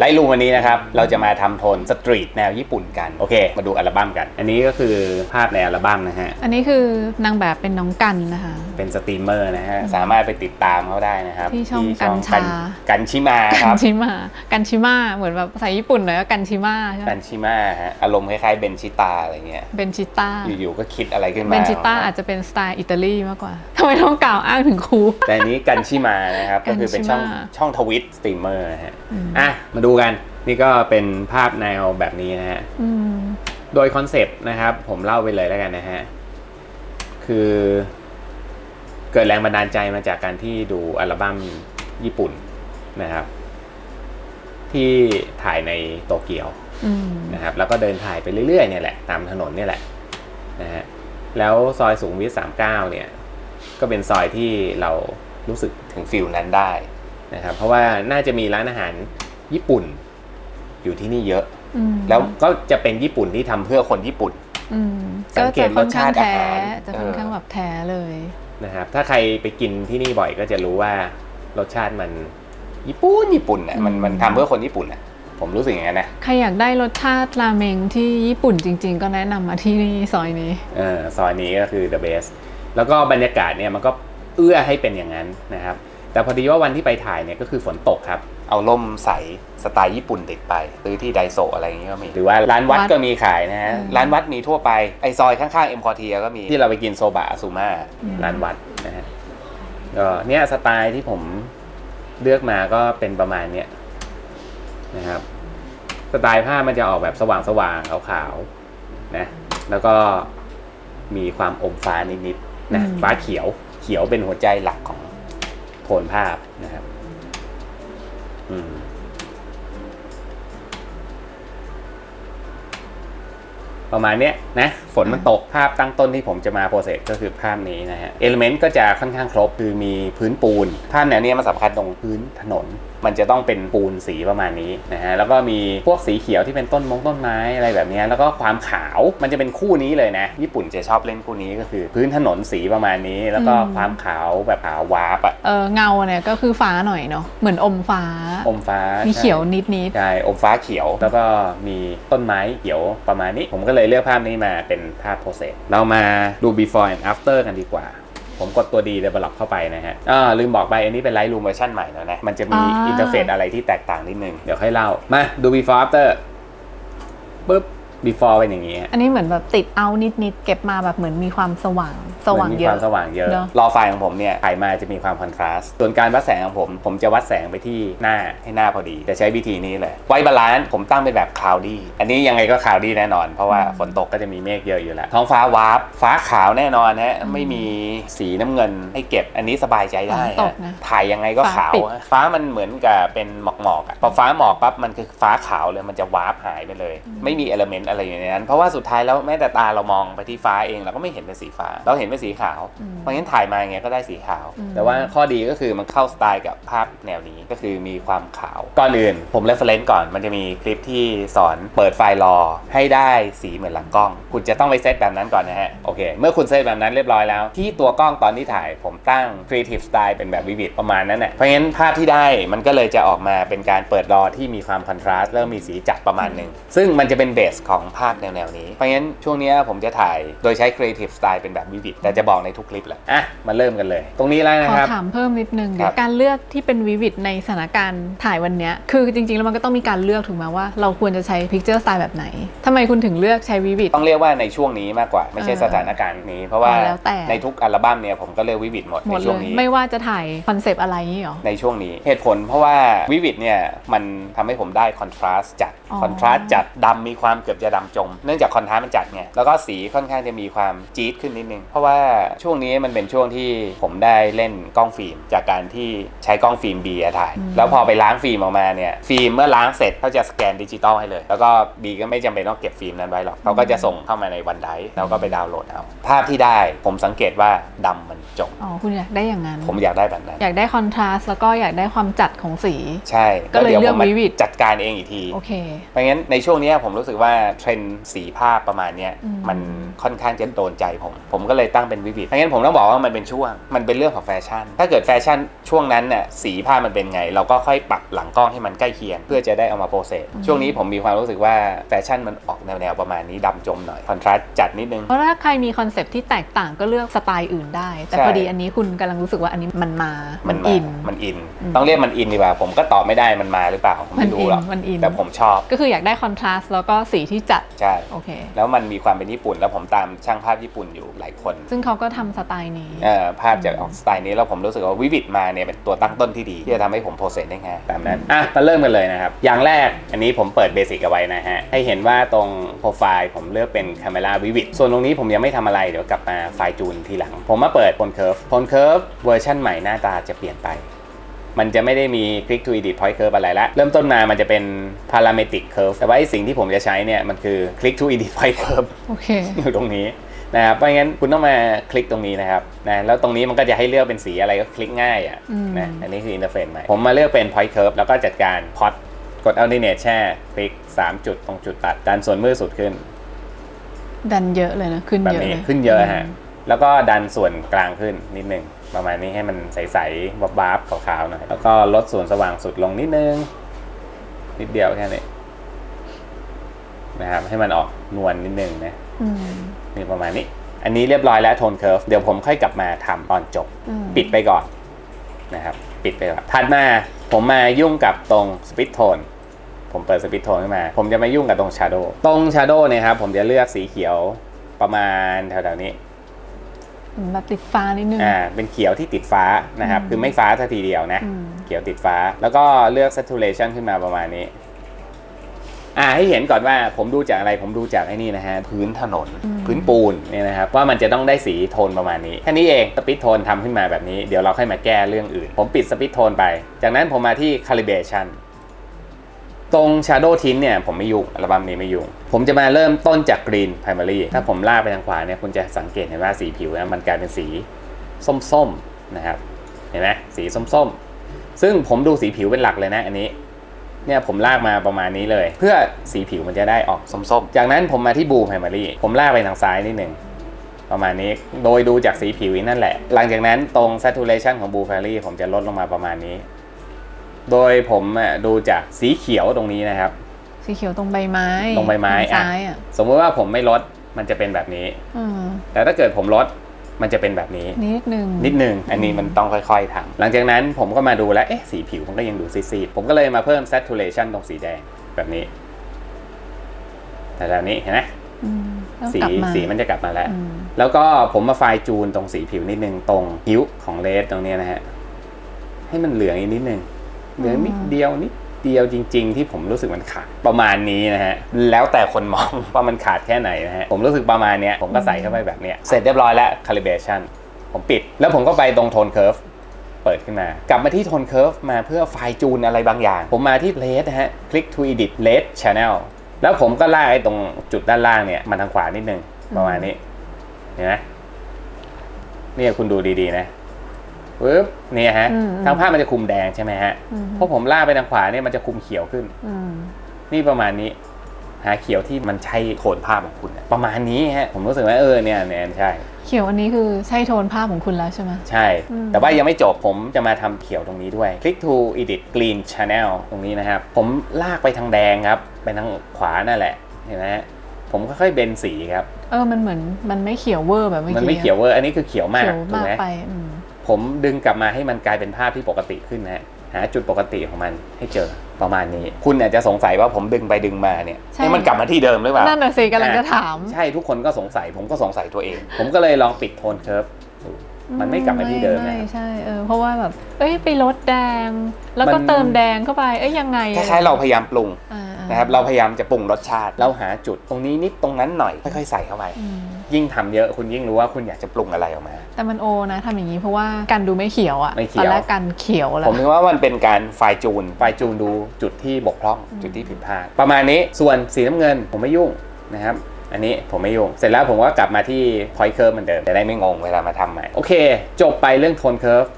ไลท์รูมวันนี้นะครับ เราจะมาทำโทนสตรีทแนวญี่ปุ่นกัน โอเค มาดูอัลบั้มกัน อันนี้ก็คือภาพในอัลบั้มนะฮะ อันนี้คือนางแบบเป็นน้องกันนะคะ เป็นสตรีมเมอร์นะฮะ สามารถไปติดตามเขาได้นะครับที่ช่องกัญชากันชิมาคกัรับนชิมากันชิมาเหมือนแบบภาษาญี่ปุ่นหน่อยก็กันชิมาใช่ไหมกันชิมาฮะอารมณ์คล้ายๆเบนชิตาอะไรเงี้ยเบนชิต้าอยู่ๆก็คิดอะไรขึ้นมาเบนชิต้าอาจจะเป็นสไตล์อิตาลีมากกว่าทำไมต้องกล่าวอ้างถึงครูแต่อันนี้กันชิมานะครับก็คือเป็นช่องกันชิมาช่องทวิตสตรีมเมอร์นะฮะอืมอะมาดูกันนี่ก็เป็นภาพแนวแบบนี้นะฮะอืมโดยคอนเซปต์นะครับ ผมเล่าไปเลยแล้วกันนะฮะคือ เกิดแรงบันดาลใจมาจากการที่ดูอัลบั้มญี่ปุ่นนะครับ ที่ถ่ายในโตเกียวอืมนะครับ แล้วก็เดินถ่ายไปเรื่อยๆเนี่ยแหละตามถนนเนี่ยแหละนะฮะแล้วซอยสูงวิทสามเก้าเนี่ย ก็เป็นซอยที่เรารู้สึกถึงฟิลนั้นได้นะครับ เพราะว่าน่าจะมีร้านอาหารญี่ปุ่น อยู่ที่นี่เยอะอืมแล้วก็จะเป็นญี่ปุ่นที่ทำเพื่อคนญี่ปุ่นอืมสัก็งเกจะตค่อนข้างรสชาติแท้อาหารจะค่อนข้างเออแบบแท้เลย นะครับถ้าใครไปกินที่นี่บ่อยก็จะรู้ว่ารสชาติมันญี่ปุ่นญี่ปุ่นอะมันอืมมันทำเพื่อคนญี่ปุ่นอะผมรู้สึกอย่างนั้นนะใครอยากได้รสชาติราเมงที่ญี่ปุ่นจริง ๆ ก็แนะนำมาที่นี่ซอยนี้ เออซอยนี้ก็คือ the best แล้วก็บรรยากาศเนี่ยมันก็เอื้อให้เป็นอย่างนั้นนะครับ แต่พอดีว่าวันที่ไปถ่ายเนี่ยก็คือฝนตกครับ เอาล่มใสสไตล์ญี่ปุ่นติดไปซื้อที่ไดโซะอะไรอย่างนี้ก็มี หรือว่าร้านวัดวัดก็มีขายนะฮะอืมร้านวัดมีทั่วไปไอซอยข้างๆเอ็มคอเทียก็มีที่เราไปกินโซบะอาซูมาอืม ร้านวัดนะฮะก็เนี่ยสไตล์ที่ผมเลือกมาก็เป็นประมาณเนี้ยนะครับ สไตล์ผ้ามันจะออกแบบสว่างๆขาวๆนะแล้วก็มีความอมฟ้านิดๆนะอืม ฟ้าเขียวเขียวเป็นหัวใจหลักของ โทนภาพนะครับ อืม ประมาณเนี้ยนะฝนมันตกภาพตั้งต้นที่ผมจะมาโปรเซสก็คือภาพนี้นะฮะเอลเมนต์ก็จะค่อนข้างครบคือมีพื้นปูน ภาพแนวเนี้ยมันสำคัญตรงพื้นถนน มันจะต้องเป็นปูนสีประมาณนี้นะฮะแล้วก็มีพวกสีเขียวที่เป็นต้นมงต้นไม้อะไรแบบเนี้ยแล้วก็ความขาวมันจะเป็นคู่นี้เลยนะ ญี่ปุ่นจะชอบเล่นคู่นี้ก็คือพื้นถนนสีประมาณนี้ แล้วก็ความขาวแบบขาววาบอะเออเงาเนี่ยก็คือฟ้าหน่อยเนาะเหมือนอมฟ้า อมฟ้ามีมีเขียวนิดนิดใช่อมฟ้าเขียวแล้วก็มีต้นไม้เขียวประมาณนี้ผมก็เลยเลือกภาพนี้มาเป็นภาพโปรเซสเรามาดู before and after กันดีกว่า ผมกดตัวดี develop เข้าไปนะฮะอ่าลืมบอกไปอันนี้เป็น Lightroom เวอร์ชันใหม่แล้วนะ มันจะมีอินเทอร์เฟซอะไรที่แตกต่างนิดนึง เดี๋ยวค่อยเล่า มาดู before after ปุ๊บ before เป็นอย่างนี้ฮะอันนี้เหมือนแบบติดเอานิดนิดๆเก็บมาแบบเหมือนมีความสว่างสว่างมันมีเยคอะวามสว่างเยอะเนอะ รอไฟของผมเนี่ยถ่ายมาจะมีความคอนทราสต์ส่วนการวัดแสงของผม ผมจะวัดแสงไปที่หน้าให้หน้าพอดี จะใช้วิธีนี้เลย ไวบาลานซ์ผมตั้งเป็นแบบคลาวดี้อันนี้ยังไงก็คลาวดี้แน่นอน เพราะว่าฝนตกก็จะมีเมฆเยอะอยู่แล้ว ท้องฟ้าวาร์ปฟ้าขาวแน่นอนฮะไม่มีสีน้ำเงินให้เก็บอันนี้สบายใจได้ฝนตฮะกนะถ่ายยังไงก็ฟ้าขาวปิดฮะฟ้ามันเหมือนกับเป็นหมอกหมอกๆอะพอฟ้าหมอกปั๊บมันคือฟ้าขาวเลยมันจะวาร์ปหายไปเลย ไม่มีเอลเมนต์อะไรอยู่ในนั้น เพราะว่าสุดท้ายแล้วแม้แต่ตาเรามองไปที่ฟ้าเองเราก็ไม่เห็นเป็นสีฟ้า เราเห็นเป็นสีขาวอืมเพราะงั้นถ่ายมาอย่างเงี้ยก็ได้สีขาวอืมแต่ว่าข้อดีก็คือมันเข้าสไตล์กับภาพแนวนี้ก็คือมีความขาว ก่อนอื่นผมเรฟเฟรนซ์ก่อนมันจะมีคลิปที่สอนเปิดไฟล์รอให้ได้สีเหมือนหลังกล้อง คุณจะต้องไปเซตแบบนั้นก่อนนะฮะโอเค เมื่อคุณเซตแบบนั้นเรียบร้อยแล้ว ที่ตัวกล้องตอนที่ถ่ายผมตั้ง Creative Style เป็นแบบวิวิดประมาณนั้นแหละเพราะงั้นภาพที่ได้มันก็เลยจะออกมาเป็นการเปิดรอที่มีความคอนทราสต์แล้วมีสีจัดประมาณหนึ่งซึ่งมันจะเป็นเบสของภาพแนวๆนี้ เพราะงั้นช่วงเนี้ยผมจะถ่ายโดยใช้ Creative Style เป็นแบบวิวิดแต่จะบอกในทุกคลิปแหละอะมาเริ่มกันเลย ตรงนี้แล้วขนะอครับ ถามเพิ่มนิดนึงคเดี๋รัยบวการเลือกที่เป็นวิวิดในสถานการณ์ถ่ายวันเนี้ยคือจริงๆ แล้วมันก็ต้องมีการเลือกถูกไหมว่าเราควรจะใช้พิกเจอร์สไตล์แบบไหนทำไมคุณถึงเลือกใช้วิวิด ต้องเรียกว่าในช่วงนี้มากกว่าไม่ใช่เออสถานการณ์นี้ เพราะว่าอ๋อแล้วแต่ ในทุกอัลบั้มเนี่ยผมก็เลือกวิวิดหมดหมในดช่เลวงยนี้ ไม่ว่าจะถ่ายคอนเซปต์อะไรนี่หรอ ในช่วงนี้เหตุผลเพราะว่าวิวิดเนี่ยมันทำให้ผมได้คอนทราสต์จัดอ๋อ คอนทราสต์จัดดำมีความเกือบจะดำจม เนื่องจากคอนทราสต์มันจัดไงแล้วก็สีค่อนข้างจะมีความจี๊ดขึ้นนิดนึง เพราะว่าช่วงนี้มันเป็นช่วงที่ผมได้เล่นกล้องฟิล์ม จากการที่ใช้กล้องฟิล์มบีถ่าย แล้วพอไปล้างฟิล์มออกมาเนี่ยฟิล์มเมื่อล้างเสร็จเขาจะสแกนดิจิตอลให้เลย แล้วก็บีก็ไม่จำเป็นต้องเก็บฟิล์มนั้นไว้หรอกเขาก็จะส่งเข้ามาในวันไดแล้วก็ไปดาวน์โหลดเอาภาพที่ได้ผมสังเกตว่าดำมันจมอ๋อคุณอยากได้อย่างนั้น ผมอยากได้แบบนั้น อยากได้คอนทราสต์แล้วก็อยากได้ความจัดของสี ใช่ก็เลยแวดี๋วเลือกผมมา Vivid จัดการเองอีกทีโอเคเพราะงั้นในช่วงเนี้ยผมรู้สึกว่าเทรนด์สีภาพประมาณเนี้ยมันค่อนข้างจะโดนใจผม ผมก็เลยตั้งเป็นวิวิดเพราะงั้นผมต้องบอกว่ามันเป็นช่วง มันเป็นเรื่องของแฟชั่น ถ้าเกิดแฟชั่นช่วงนั้นน่ะสีภามันเป็นไง เราก็ค่อยปรับหลังกล้องให้มันใกล้เคียง เพื่อจะได้เอามาโปรเซสช่วงนี้ผมมีความรู้สึกว่าแฟชั่นมันออกแนวๆประมาณนี้ดำจมหน่อยคอนทราสต์จัดนิดนึงเพราะถ้าใครมีคอนเซปต์ที่แตกต่างก็เลือกสไตล์อื่นได้ แต่พอดีอันนี้คุณกำลังรู้สึกว่าอันนี้มันมามันอินมันอิน ต้องเรียกมันอินดีกว่า ผมก็ตอบไม่ได้มันมาหรือเปล่าไม่รู้หรอกแต่ผมชอบ ก็คืออยากได้คอนทราสต์แล้วก็สีที่จัดใช่โอเค แล้วมันมีความเป็นญี่ปุ่น แล้วผมตามช่างภาพญี่ปุ่นอยู่หลายคน ซึ่งเขาก็ทำสไตล์นี้เอ่อภาพจะออกสไตล์นี้แล้วผมรู้สึกว่าวิวิดมาเนี่ยเป็นตัวตั้งต้นที่ดี ที่จะทำให้ผมโปรเซสได้ง่ายตามนั้นอะมาเริ่มกันเลยนะครับ อย่างแรกอันนี้ผมเปิดเบสิกเอาไว้นะฮะ ให้เห็นว่าตรงโปรไฟล์ผมเลือกเป็น Camera Vivid ส่วนตรงนี้ผมยังไม่ทำอะไรเดี๋ยวกลับมาไฟล์จูนทีหลัง ผมมาเปิด Phone Curve Phone Curve เวอร์ชันใหม่หน้าตาจะเปลี่ยนไป มันจะไม่ได้มี Click to Edit Point Curve อะไรละ เริ่มต้นมามันจะเป็น Parametric Curve แต่ว่าไอ้สิ่งที่ผมจะใช้เนี่ย มันคือ Click to Edit Point Curve โอเคอยู่ตรงนี้นะครับ เพราะงั้นคุณต้องมาคลิกตรงนี้นะครับนะแล้วตรงนี้มันก็จะให้เลือกเป็นสีอะไรก็คลิกง่ายอะอืมนะอันนี้คืออินเทอร์เฟซใหม่ ผมมาเลือกเป็น point curve แล้วก็จัดการ pot กด alternate แช่ คลิก 3 จุดตรงจุดตัดดันส่วนมือสุดขึ้น ดันเยอะเลยนะ ขึ้นแบบเยอะนี้เลยขึ้นเยอะฮะ แล้วก็ดันส่วนกลางขึ้นนิดนึง ประมาณนี้ให้มันใสๆวับวับๆขาวๆหน่อย แล้วก็ลดส่วนสว่างสุดลงนิดนึง นิดเดียวแค่นี้นะครับ ให้มันออกนวลนิดนึงนะอืมนี่ประมาณนี้ อันนี้เรียบร้อยแล้วโทนเคิร์ฟเดี๋ยวผมค่อยกลับมาทำตอนจบอืมปิดไปก่อนนะครับ ปิดไปก่อนถัดมาผมมายุ่งกับตรงสปิ t โทนผมเปิดสปิ t โทนขึ้นมา ผมจะมายุ่งกับตรงชาร์โดตรงชาร์โดเนี่ยครับผมจะเลือกสีเขียวประมาณแถวๆนี้ แบบติดฟ้านิดนึงอ่าเป็นเขียวที่ติดฟ้านะครับอืมคือไม่ฟ้าทัทีเดียวนะอืมเขียวติดฟ้า แล้วก็เลือก saturation ขึ้นมาประมาณนี้ อ่าให้เห็นก่อนว่าผมดูจากอะไรผมดูจากไอ้นี่นะฮะพื้นถนนอืมพื้นปูนเนี่ยนะครับว่ามันจะต้องได้สีโทนประมาณนี้แค่นี้เองสปิ t โทนทำขึ้นมาแบบนี้เดี๋ยวเราค่อยมาแก้เรื่องอื่น ผมปิดสปิ t โทนไป จากนั้นผมมาที่ calibration ตรง shadow tint เนี่ยผมไม่ยุ่งอัลบั้มนี้ไม่ยุ่ง ผมจะมาเริ่มต้นจาก green primary ถ้าผมลากไปทางขวาเนี่ยคุณจะสังเกตเห็นว่าสีผิวเนี่ยมันกลายเป็นสีส้มๆนะครับเห็นไหมสีส้มๆ ซึ่งผมดูสีผิวเป็นหลักเลยนะอันนี้เนี่ยผมลากมาประมาณนี้เลย เพื่อสีผิวมันจะได้ออกส้มๆ จากนั้นผมมาที่บู primary ผมลากไปทางซ้ายนิดหนึ่งประมาณนี้โดยดูจากสีผิวนั่นแหละ หลังจากนั้นตรง saturation ของบู primary ผมจะลดลงมาประมาณนี้ โดยผมอะดูจากสีเขียวตรงนี้นะครับ สีเขียวตรงใบไม้ตรงใบไม้ทางอะซ้ายอะสมมติว่าผมไม่ลดมันจะเป็นแบบนี้อืมแต่ถ้าเกิดผมลดมันจะเป็นแบบนี้ นิดนึงนิดนึงอันนี้มันต้องค่อยๆทำหลังจากนั้นผมก็มาดูแล้วเอ๊ะสีผิวมันก็ยังดูซีดๆผมก็เลยมาเพิ่ม saturation ตรงสีแดงแบบนี้ แต่แบบนี้เห็นไหมอืมแล้วสีกลับมาสีมันจะกลับมาแล้วอืมแล้วก็ผมมาไฟล์จูนตรงสีผิวนิดนึงตรงคิ้วของเลสตรงเนี้ยนะฮะให้มันเหลืองอีกนิดนึง เหลือนิดเดียวนิดเดียวจริง ๆ ที่ผมรู้สึกมันขาดประมาณนี้นะฮะแล้วแต่คนมองว่ามันขาดแค่ไหนนะฮะผมรู้สึกประมาณเนี้ยผมก็ใส่เข้าไปแบบเนี้ยเสร็จเรียบร้อยแล้ว calibration ผมปิด แล้วผมก็ไปตรงโทน curve เปิดขึ้นมา กลับมาที่โทน curve มาเพื่อไฟล์จูนอะไรบางอย่าง ผมมาที่ led นะฮะ click to edit led channel แล้วผมก็ลากไอ้ตรงจุดด้านล่างเนี่ยมาทางขวานิดนึงประมาณนี้เห็นไหมเนี่ยคุณดูดีๆนะ ปึ๊บเนี่ยฮะอืมทางภาพมันจะคุมแดงใช่ไหมฮะอืมพอผมลากไปทางขวาเนี่ยมันจะคุมเขียวขึ้นอืมนี่ประมาณนี้หาเขียวที่มันใช่โทนภาพของคุณอะประมาณนี้ฮะผมรู้สึกว่าเออเนี่ยเนี่ยใช่ เขียวอันนี้คือใช่โทนภาพของคุณแล้วใช่ไหมใช่อืมแต่ว่ายังไม่จบผมจะมาทำเขียวตรงนี้ด้วย click to edit green channel ตรงนี้นะครับ ผมลากไปทางแดงครับไปทางขวานั่นแหละเห็นไหมฮะผมค่อยๆเบนสีครับ เออมันเหมือนมันไม่เขียวเวอร์แบบเมื่อกี้มันไม่เขียวเวอร์อันนี้คือเขียวมากเขียวถูกมากไหมไปอืม ผมดึงกลับมาให้มันกลายเป็นภาพที่ปกติขึ้นนะฮะหาจุดปกติของมันให้เจอประมาณนี้ คุณเนี่ยจะสงสัยว่าผมดึงไปดึงมาเนี่ยให้มันกลับมาที่เดิมหรือเปล่านั่นน่ะสิกำลังจะถามใช่ทุกคนก็สงสัย ผมก็สงสัยตัวเอง ผมก็เลยลองปิดโทนเคิร์ฟดูมันไม่กลับมาที่เดิมนะไม่ใช่เออเพราะว่าแบบเอ้ยไปลดแดง แล้วก็มัน เติมแดงเข้าไปเอ้ยยังไงคล้ายๆเราพยายามปรุงอ่าๆนะครับเราพยายามจะปรุงรสชาติ เราหาจุดตรงนี้นิดตรงนั้นหน่อยค่อยๆใส่เข้าไป อืม ยิ่งทำเยอะคุณยิ่งรู้ว่าคุณอยากจะปรุงอะไรออกมา แต่มันโอนะทำอย่างนี้เพราะว่ากันดูไม่เขียวอะไม่เขีตยวอนแรกกันเขียวแล้ผวมคิดว่ามันเป็นการไฟล์จูนไฟล์จูนดูจุดที่บกพร่องอืมจุดที่ผิดพลาดประมาณนี้ส่วนสีน้ำเงินผมไม่ยุ่งนะครับ อันนี้ผมไม่ยุ่ง เสร็จแล้วผมก็กลับมาที่ point curve เหมือนเดิมจะได้ไม่งงเวลามาทำใหม่ โอเค จบไปเรื่องโทน curve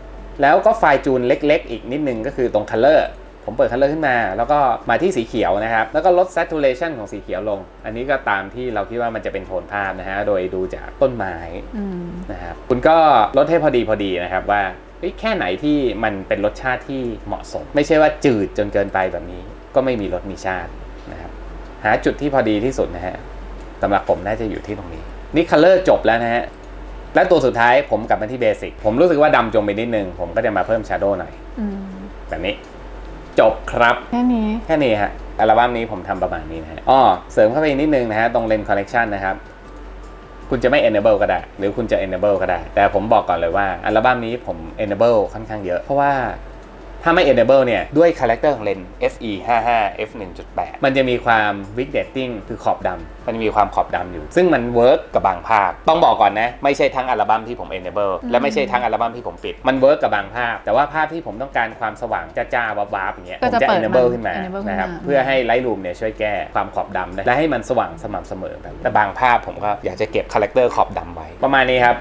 แล้วก็ไฟล์จูนเล็ก ๆ อีกนิดนึงก็คือตรง color ผมเปิดคัลเลอร์ขึ้นมา แล้วก็มาที่สีเขียวนะครับ แล้วก็ลด saturation ของสีเขียวลง อันนี้ก็ตามที่เราคิดว่ามันจะเป็นโทนภาพนะฮะ โดยดูจากต้นไม้อืมนะครับ คุณก็ลดให้พอดีพอดีนะครับว่าเอ้ยแค่ไหนที่มันเป็นรสชาติที่เหมาะสม ไม่ใช่ว่าจืดจนเกินไปแบบนี้ ก็ไม่มีรสมีชาตินะครับ หาจุดที่พอดีที่สุดนะฮะสำหรับผมน่าจะอยู่ที่ตรงนี้ นี่คัลเลอร์จบแล้วนะฮะ และตัวสุดท้ายผมกลับมาที่เบสิก ผมรู้สึกว่าดำจงไปนิดนึง ผมก็จะมาเพิ่มชาร์โดหน่อยอืมแบบนี้ จบครับ แค่นี้ แค่นี้ฮะ อัลบั้มนี้ผมทำประมาณนี้นะฮะอ้อเสริมเข้าไปอีกนิดนึงนะฮะ ตรงเลน collection นะครับ คุณจะไม่ enable ก็ได้ หรือคุณจะ enable ก็ได้ แต่ผมบอกก่อนเลยว่า อัลบั้มนี้ผม enable ค่อนข้างเยอะ เพราะว่า ถ้าไม่ enable เนี่ย ด้วยคาแรคเตอร์ของเลน FE 55 f 1.8 มันจะมีความ vignetting คือขอบดำ มันมีความขอบดำอยู่ ซึ่งมันเวิร์กกับบางภาพต้องบอกก่อนนะ ไม่ใช่ทั้งอัลบั้มที่ผม enable และไม่ใช่ทั้งอัลบั้มที่ผมปิด มันเวิร์กกับบางภาพ แต่ว่าภาพที่ผมต้องการความสว่างจ้าๆวับๆอย่างเงี้ยก็ผมจะจะเปิด enable มันขึ้นมา enable นะครับขึ้นมาเพื่อให้ Lightroom เนี่ยช่วยแก้ความขอบดำนะและให้มันสว่างสม่ำเสมอแบบแต่บางภาพผมก็อยากจะเก็บคาแรคเตอร์ขอบดำไว้ ประมาณนี้ครับ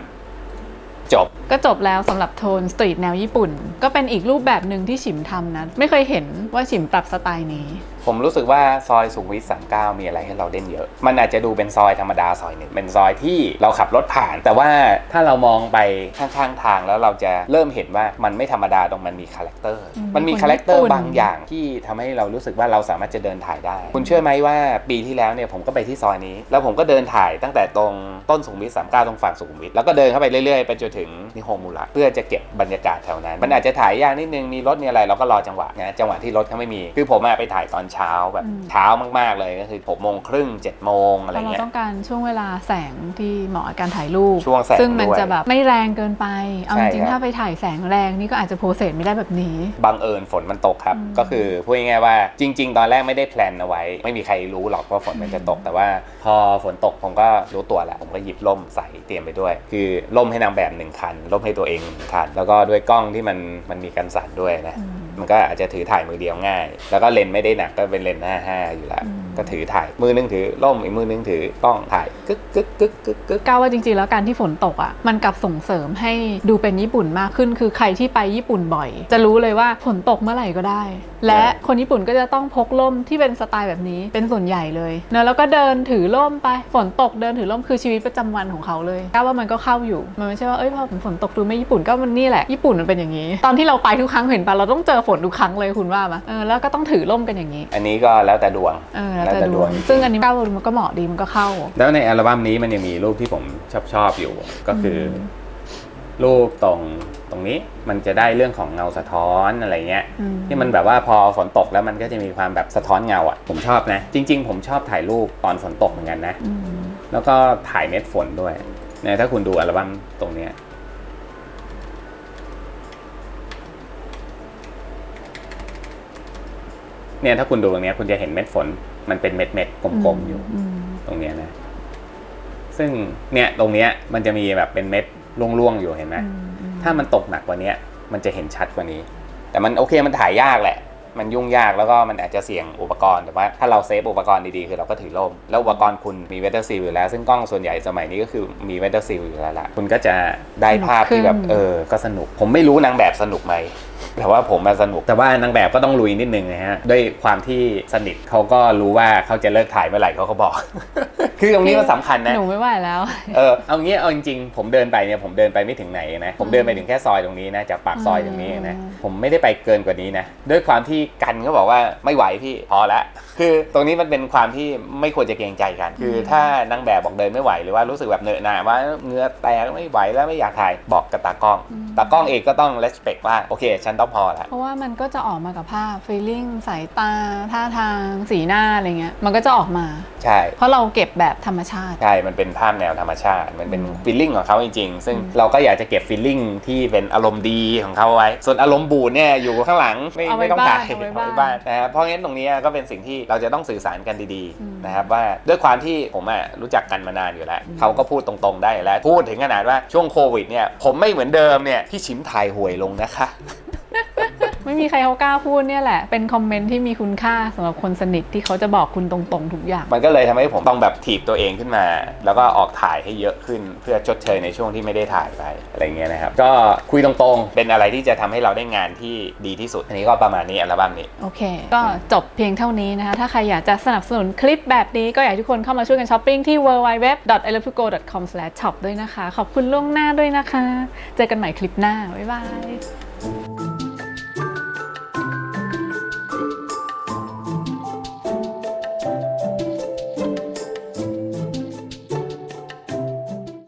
จบ ก็จบแล้วสำหรับโทนสตรีทแนวญี่ปุ่น ก็เป็นอีกรูปแบบหนึ่งที่ฉิมทำนะ ไม่เคยเห็นว่าฉิมปรับสไตล์นี้ผมรู้สึกว่าซอยสุขุมวิท39มีอะไรให้เราเล่นเยอะ มันอาจจะดูเป็นซอยธรรมดาซอยหนึ่งเป็นซอยที่เราขับรถผ่าน แต่ว่าถ้าเรามองไปข้างๆทางแล้วเราจะเริ่มเห็นว่ามันไม่ธรรมดาตรงมันมีคาแรคเตอร์อืมมันมีคนคาแรคเตอร์ญี่ปุ่นบางอย่างที่ทำให้เรารู้สึกว่าเราสามารถจะเดินถ่ายได้ คุณเชื่อไหมว่าปีที่แล้วเนี่ยผมก็ไปที่ซอยนี้ แล้วผมก็เดินถ่ายตั้งแต่ตรงต้นสุขุมวิท39ตรงฝั่งสุขุมวิทแล้วก็เดินเข้าไปเรื่อยๆไปจนถึงนิโฮมูระเพื่อจะเก็บบรรยากาศแถวนั้น มันอาจจะถ่ายยากนิดนึงมีรถมีอะไรเราก็รอจังหวะนะจังหวะที่รถเขาไม่มีคือผมอะไปถ่ายตอนเช้าแบบอืมเช้ามาก ๆ เลยก็คือ6โมงครึ่ง7โมงอะไรเพราะเราเงี้ยต้องการช่วงเวลาแสงที่เหมาะกับการถ่ายรูปช่วงแสงซึ่งมันด้วยจะแบบไม่แรงเกินไป เอาใช่จริงครับๆถ้าไปถ่ายแสงแรงนี่ก็อาจจะโปรเซสไม่ได้แบบนี้บังเอิญฝนมันตกครับอืมก็คือพูดง่ายๆว่าจริง ๆ ตอนแรกไม่ได้แพลนเอาไว้ ไม่มีใครรู้หรอกว่าฝนมันจะตก แต่ว่าพอฝนตกผมก็รู้ตัวแหละผมก็หยิบร่มใส่เตรียมไปด้วย คือร่มให้นางแบบหนึ่งคันร่มให้ตัวเองหนึ่งคัน แล้วก็ด้วยกล้องที่มันมันมีกันสั่นด้วยนะอื มมันก็อาจจะถือถ่ายมือเดียวง่าย แล้วก็เลนส์ไม่ได้หนักก็เป็นเลนส์หน้าห้าอยู่แล้วอืมก็ถือถ่ายมือนึงถือร่มอีกมือนึงถือกล้องถ่ายกึกกึกกึกกึกกึกก้าวว่าจริงๆแล้วการที่ฝนตกอะมันกลับส่งเสริมให้ดูเป็นญี่ปุ่นมากขึ้น คือใครที่ไปญี่ปุ่นบ่อย จะรู้เลยว่าฝนตกเมื่อไหร่ก็ได้ และคนญี่ปุ่นก็จะต้องพกร่มที่เป็นสไตล์แบบนี้เป็นส่วนใหญ่เลยเนอะแล้วก็เดินถือร่มไปฝนตกเดินถือร่มคือชีวิตประจำวันของเขาเลยก้าวว่ามันก็เข้าอยู่มันไม่ใช่ว่าเอ้ยพอฝนตกดูไม่ญี่ปุ่นก็มันนี่แหละญี่ปุ่นมันเป็นอย่างนี้ ตอนที่เราไปทุกครั้งเห็นปะเราต้องเจอฝนทุกครั้งเลยคุณว่าปะเออแล้วก็ต้องถือร่มกันอย่างนี้ อันนี้ก็แล้วแต่ดวงเออแล้วแต่ดวงจริงซึ่งอันนี้ก้าวว่ามันก็เหมาะดีมันก็เข้า แล้วในอัลบั้มนี้มันยังมีรูปที่ผมชอบชอบอยู่ก็คืออม รูปตรงตรงนี้มันจะได้เรื่องของเงาสะท้อนอะไรเงี้ยอืมที่มันแบบว่าพอฝนตกแล้วมันก็จะมีความแบบสะท้อนเงาอะผมชอบนะ จริง ๆ ผมชอบถ่ายรูปตอนฝนตกเหมือนกันนะอืมแล้วก็ถ่ายเม็ดฝนด้วยเนี่ยถ้าคุณดูอัลบั้มตรงเนี้ยเนี่ยถ้าคุณดูตรงเนี้ยคุณจะเห็นเม็ดฝน มันเป็นเม็ดเม็ดๆกลมๆอยู่อืมตรงเนี้ยนะ ซึ่งเนี่ยตรงเนี้ยมันจะมีแบบเป็นเม็ด ร่วงๆอยู่เห็นไหมอืมอืมถ้ามันตกหนักกว่าเนี้ยมันจะเห็นชัดกว่านี้ แต่มันโอเคมันถ่ายยากแหละ มันยุ่งยากแล้วก็มันอาจจะเสี่ยงอุปกรณ์แต่ว่าถ้าเราเซฟอุปกรณ์ดีๆคือเราก็ถือร่มแล้วอุปกรณ์คุณมีเวเตอร์ซีลอยู่แล้ว ซึ่งกล้องส่วนใหญ่สมัยนี้ก็คือมีเวเตอร์ซีลอยู่แล้วล่ะคุณก็จะได้ภาพที่แบบเออก็สนุก ผมไม่รู้นางแบบสนุกไหม แต่ว่าผมมาสนุก แต่ว่านางแบบก็ต้องลุยนิดนึงนะฮะ ด้วยความที่สนิทเขาก็รู้ว่าเขาจะเลิกถ่ายเมื่อไหร่เขาก็บอก คือตรงนี้มันสำคัญนะ หนูไม่ไหวแล้ว เออ เอางี้ เอาจริงๆ ผมเดินไปเนี่ย ผมเดินไปไม่ถึงไหนนะ ผมเดินไปถึงแค่ซอยตรงนี้นะ จากปากซอยตรงนี้นะอืมผมไม่ได้ไปเกินกว่านี้นะ ด้วยความที่กันก็บอกว่าไม่ไหวพี่พอละ คือตรงนี้มันเป็นความที่ไม่ควรจะเกรงใจกัน คือถ้านางแบบบอกเดินไม่ไหวหรือว่ารู้สึกแบบเหนอะหนาว่าเหงือแตกไม่ไหวแล้วไม่อยากถ่ายบอกกับตากล้อง ตากล้องเองก็ต้อง respect ว่าโอเคฉันต้องพอละเพราะว่ามันก็จะออกมากับภาพ feeling สายตา ท่าทาง สีหน้าอะไรเงี้ย มันก็จะออกมา ใช่ เพราะเราเก็บแบบธรรมชาติ ใช่ มันเป็นภาพแนวธรรมชาติ มันเป็นอืมฟีลลิ่งของเขาจริง ๆ ซึ่งอืมเราก็อยากจะเก็บฟีลลิ่งที่เป็นอารมณ์ดีของเขาไว้ ส่วนอารมณ์บูดเนี่ยอยู่ข้างหลังไม่เอาไว้ไม่ต้องถ่ายบ้างเอาไว้เอาไว้บ้างบ้างนะครับเพราะงั้นตรงนี้ก็เป็นสิ่งที่เราจะต้องสื่อสารกันดีอืมๆนะครับว่าด้วยความที่ผมอะรู้จักกันมานานอยู่แล้วอืมเขาก็พูดตรงๆได้แล้วพูดถึงขนาดว่าช่วงโควิดเนี่ยผมไม่เหมือนเดิมเนี่ยพี่ชิมถ่ายห่วยลงนะคะ ไม่มีใครเขากล้าพูดเนี่ยแหละ เป็นคอมเมนต์ที่มีคุณค่าสำหรับคนสนิทที่เขาจะบอกคุณตรงๆทุกอย่าง มันก็เลยทำให้ผมต้องแบบถีบตัวเองขึ้นมา แล้วก็ออกถ่ายให้เยอะขึ้น เพื่อชดเชยในช่วงที่ไม่ได้ถ่ายไปอะไรเงี้ยนะครับ ก็คุยตรงๆ เป็นอะไรที่จะทำให้เราได้งานที่ดีที่สุด อันนี้ก็ประมาณนี้อัลบั้มนี้ โอเค ก็จบเพียงเท่านี้นะคะ ถ้าใครอยากจะสนับสนุนคลิปแบบนี้ ก็อยากให้ทุกคนเข้ามาช่วยกันช้อปปิ้งที่ www.ilovetogo.com/shop ด้วยนะคะ ขอบคุณล่วงหน้าด้วยนะคะ เจอกันใหม่คลิปหน้า บ๊ายบาย